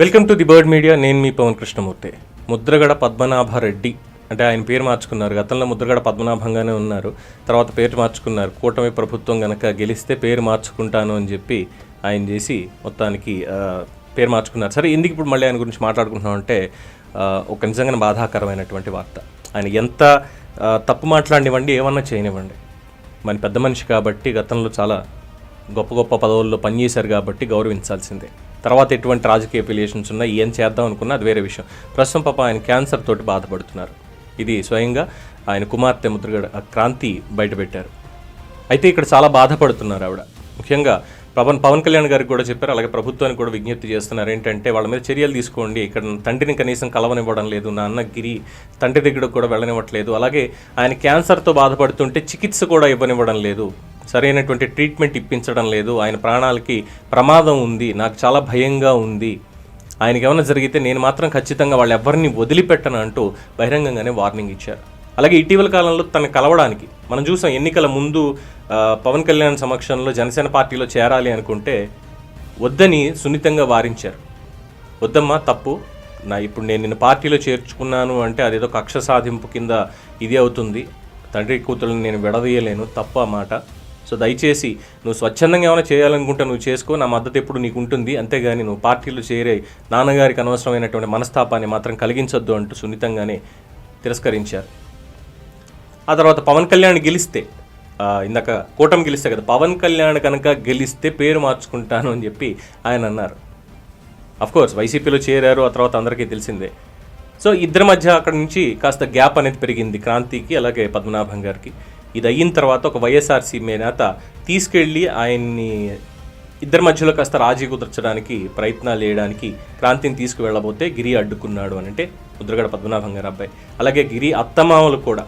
Welcome to the bird media. నేను మీ పవన్ కృష్ణమూర్తి. ముద్రగడ పద్మనాభరెడ్డి అంటే ఆయన పేరు మార్చుకున్నారు. గతంలో ముద్రగడ పద్మనాభంగానే ఉన్నారు. తర్వాత పేరు మార్చుకున్నారు. కూటమి ప్రభుత్వం కనుక గెలిస్తే పేరు మార్చుకుంటాను అని చెప్పి ఆయన చేసి మొత్తానికి పేరు మార్చుకున్నారు. సరే ఎందుకు ఇప్పుడు మళ్ళీ ఆయన గురించి మాట్లాడుకుంటున్నాం అంటే ఒక నిజంగానే బాధాకరమైనటువంటి వార్త. ఆయన ఎంత తప్పు మాట్లాడినివ్వండి ఏమన్నా చేయనివ్వండి. మన పెద్ద మనిషి కాబట్టి గతంలో చాలా గొప్ప గొప్ప పదవుల్లో పనిచేశారు కాబట్టి గౌరవించాల్సిందే. తర్వాత ఎటువంటి రాజకీయ ఎఫిలియేషన్స్ ఉన్నా ఏం చేద్దాం అనుకున్నా అది వేరే విషయం. ప్రస్తుతం పాప ఆయన క్యాన్సర్ తోటి బాధపడుతున్నారు. ఇది స్వయంగా ఆయన కుమార్తె ముద్రగడ క్రాంతి బయటపెట్టారు. అయితే ఇక్కడ చాలా బాధపడుతున్నారు ఆవిడ. ముఖ్యంగా పవన్ పవన్ కళ్యాణ్ గారికి కూడా చెప్పారు. అలాగే ప్రభుత్వానికి కూడా విజ్ఞప్తి చేస్తున్నారు. ఏంటంటే వాళ్ళ మీద చర్యలు తీసుకోండి. ఇక్కడ తండ్రిని కనీసం కలవనివ్వడం లేదు. నాన్న గిరి తండ్రి దగ్గరకు కూడా వెళ్ళనివ్వట్లేదు. అలాగే ఆయన క్యాన్సర్తో బాధపడుతుంటే చికిత్స కూడా ఇవ్వనివ్వడం లేదు. సరైనటువంటి ట్రీట్మెంట్ ఇప్పించడం లేదు. ఆయన ప్రాణాలకి ప్రమాదం ఉంది. నాకు చాలా భయంగా ఉంది. ఆయనకి ఏమైనా జరిగితే నేను మాత్రం ఖచ్చితంగా వాళ్ళు ఎవరిని వదిలిపెట్టను అంటూ బహిరంగంగానే వార్నింగ్ ఇచ్చారు. అలాగే ఇటీవల కాలంలో తను కలవడానికి మనం చూసాం ఎన్నికల ముందు పవన్ కళ్యాణ్ సమక్షంలో జనసేన పార్టీలో చేరాలి అనుకుంటే వద్దని సున్నితంగా వారించారు. వద్దమ్మా తప్పు. నా ఇప్పుడు నేను నిన్ను పార్టీలో చేర్చుకున్నాను అంటే అదేదో కక్ష సాధింపు కింద ఇది అవుతుంది. తండ్రి కూతురుని నేను విడదీయలేను తప్పు అన్నమాట మాట. సో దయచేసి నువ్వు స్వచ్ఛందంగా ఏమైనా చేయాలనుకుంటే నువ్వు చేసుకో నా మద్దతు ఎప్పుడు నీకు ఉంటుంది. అంతేగాని నువ్వు పార్టీలో చేరే నాన్నగారికి అనవసరమైనటువంటి మనస్తాపాన్ని మాత్రం కలిగించొద్దు అంటూ సున్నితంగానే తిరస్కరించారు. ఆ తర్వాత పవన్ కళ్యాణ్ గెలిస్తే ఇందాక కూటమి గెలిస్తే కదా పవన్ కళ్యాణ్ కనుక గెలిస్తే పేరు మార్చుకుంటాను అని చెప్పి ఆయన అన్నారు. కోర్స్ వైసీపీలో చేరారు ఆ తర్వాత అందరికీ తెలిసిందే. సో ఇద్దరి మధ్య అక్కడ నుంచి కాస్త గ్యాప్ అనేది పెరిగింది క్రాంతికి అలాగే పద్మనాభం గారికి. ఇది అయిన తర్వాత ఒక వైఎస్ఆర్సీపీ నేత తీసుకెళ్ళి ఆయన్ని ఇద్దరి మధ్యలో కాస్త రాజీ కుదర్చడానికి ప్రయత్నాలు చేయడానికి క్రాంతిని తీసుకువెళ్ళబోతే గిరి అడ్డుకున్నాడు అని అంటే ముద్రగడ పద్మనాభం గారి అబ్బాయి. అలాగే గిరి అత్తమామలు కూడా.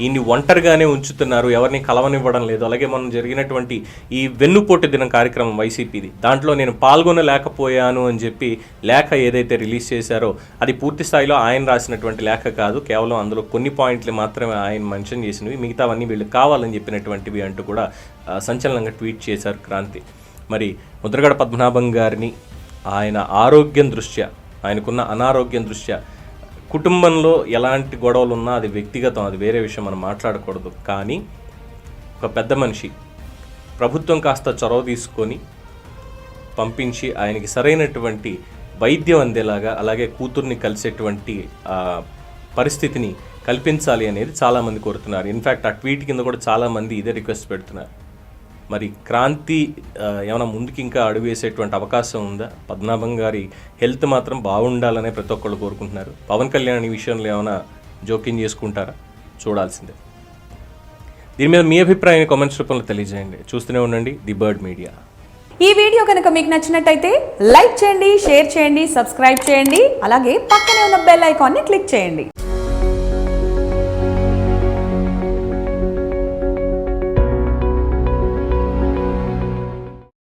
ఈయన్ని ఒంటరిగానే ఉంచుతున్నారు ఎవరిని కలవనివ్వడం లేదు. అలాగే మనం జరిగినటువంటి ఈ వెన్నుపోటు దినం కార్యక్రమం వైసీపీది. దాంట్లో నేను పాల్గొనలేకపోయాను అని చెప్పి లేఖ ఏదైతే రిలీజ్ చేశారో అది పూర్తి స్థాయిలో ఆయన రాసినటువంటి లేఖ కాదు. కేవలం అందులో కొన్ని పాయింట్లు మాత్రమే ఆయన మెన్షన్ చేసినవి. మిగతావన్నీ వీళ్ళు కావాలని చెప్పినటువంటివి అంటూ కూడా సంచలనంగా ట్వీట్ చేశారు క్రాంతి. మరి ముద్రగడ పద్మనాభం గారిని ఆయన ఆరోగ్యం దృష్ట్యా ఆయనకున్న అనారోగ్యం దృష్ట్యా కుటుంబంలో ఎలాంటి గొడవలు ఉన్నా అది వ్యక్తిగతం అది వేరే విషయం మనం మాట్లాడకూడదు. కానీ ఒక పెద్ద మనిషి ప్రభుత్వం కాస్త చొరవ తీసుకొని పంపించి ఆయనకి సరైనటువంటి వైద్యం అందేలాగా అలాగే కూతుర్ని కలిసేటువంటి పరిస్థితిని కల్పించాలి అనేది చాలామంది కోరుతున్నారు. ఇన్ఫ్యాక్ట్ ఆ ట్వీట్ కింద కూడా చాలామంది ఇదే రిక్వెస్ట్ పెడుతున్నారు. మరి క్రాంతి ఏమైనా ముందుకు ఇంకా అడుగు వేసేటువంటి అవకాశం ఉందా? పద్మనాభం గారి హెల్త్ మాత్రం బాగుండాలనే ప్రతి ఒక్కళ్ళు కోరుకుంటున్నారు. పవన్ కళ్యాణ్ ఈ విషయంలో ఏమైనా జోక్యం చేసుకుంటారా? చూడాల్సిందే. దీని మీద మీ అభిప్రాయాన్ని కామెంట్స్ రూపంలో తెలియజేయండి. చూస్తూనే ఉండండి ది బర్డ్ మీడియా. ఈ వీడియో కనుక మీకు నచ్చినట్టయితే లైక్ చేయండి షేర్ చేయండి సబ్స్క్రైబ్ చేయండి అలాగే పక్కనే ఉన్న బెల్ ఐకాన్ని క్లిక్ చేయండి.